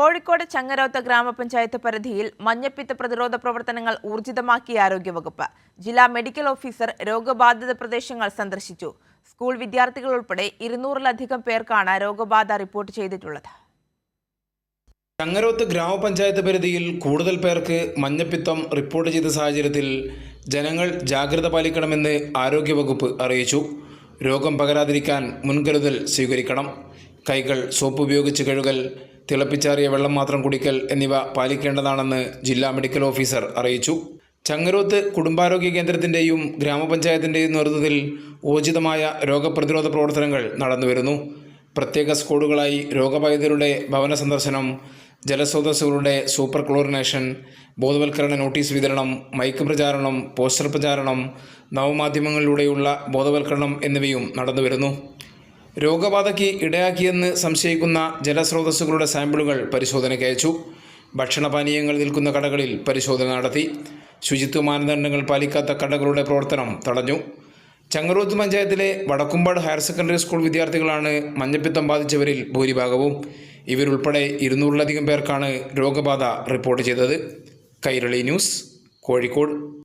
കോഴിക്കോട് ചങ്ങരോത്ത് ഗ്രാമപഞ്ചായത്ത് പരിധിയിൽ മഞ്ഞപ്പിത്ത പ്രതിരോധ പ്രവർത്തനങ്ങൾ ഊർജിതമാക്കിയ ആരോഗ്യവകുപ്പ്. ജില്ലാ മെഡിക്കൽ ഓഫീസർ രോഗബാധിത പ്രദേശങ്ങൾ സന്ദർശിച്ചു. സ്കൂൾ വിദ്യാർത്ഥികൾ ഉൾപ്പെടെ ഇരുന്നൂറിലധികം പേർക്കാണ് രോഗബാധ റിപ്പോർട്ട് ചെയ്തിട്ടുള്ളത്. ചങ്ങരോത്ത് ഗ്രാമപഞ്ചായത്ത് പരിധിയിൽ കൂടുതൽ പേർക്ക് മഞ്ഞപ്പിത്തം റിപ്പോർട്ട് ചെയ്ത സാഹചര്യത്തിൽ ജനങ്ങൾ ജാഗ്രത പാലിക്കണമെന്ന് ആരോഗ്യവകുപ്പ് അറിയിച്ചു. രോഗം പകരാതിരിക്കാൻ മുൻകരുതൽ സ്വീകരിക്കണം. കൈകൾ സോപ്പ് ഉപയോഗിച്ച് കഴുകൽ തിളപ്പിച്ചാറിയ വെള്ളം മാത്രം കുടിക്കൽ എന്നിവ പാലിക്കേണ്ടതാണെന്ന് ജില്ലാ മെഡിക്കൽ ഓഫീസർ അറിയിച്ചു. ചങ്ങരോത്ത് കുടുംബാരോഗ്യ കേന്ദ്രത്തിന്റെയും ഗ്രാമപഞ്ചായത്തിന്റെയും നേതൃത്വത്തിൽ ഊർജിതമായ രോഗപ്രതിരോധ പ്രവർത്തനങ്ങൾ നടന്നുവരുന്നു. പ്രത്യേക സ്കൂളുകളായി രോഗബാധിതരുടെ ഭവന സന്ദർശനം ജലസ്രോതസ്സുകളുടെ സൂപ്പർ ക്ലോറിനേഷൻ ബോധവൽക്കരണ നോട്ടീസ് വിതരണം മൈക്ക് പ്രചാരണം പോസ്റ്റർ പ്രചാരണം നവമാധ്യമങ്ങളിലൂടെയുള്ള ബോധവൽക്കരണം എന്നിവയും നടന്നുവരുന്നു. രോഗബാധയ്ക്ക് ഇടയാക്കിയെന്ന് സംശയിക്കുന്ന ജലസ്രോതസ്സുകളുടെ സാമ്പിളുകൾ പരിശോധനയ്ക്ക് അയച്ചു. ഭക്ഷണപാനീയങ്ങൾ നിൽക്കുന്ന കടകളിൽ പരിശോധന നടത്തി. ശുചിത്വ മാനദണ്ഡങ്ങൾ പാലിക്കാത്ത കടകളുടെ പ്രവർത്തനം തടഞ്ഞു. ചങ്ങരോത്ത് പഞ്ചായത്തിലെ വടക്കുംപാട് ഹയർ സെക്കൻഡറി സ്കൂൾ വിദ്യാർത്ഥികളാണ് മഞ്ഞപ്പിത്തം ബാധിച്ചവരിൽ ഭൂരിഭാഗവും. ഇവരുൾപ്പെടെ ഇരുന്നൂറിലധികം പേർക്കാണ് രോഗബാധ റിപ്പോർട്ട് ചെയ്തത്. കൈരളി ന്യൂസ് കോഴിക്കോട്.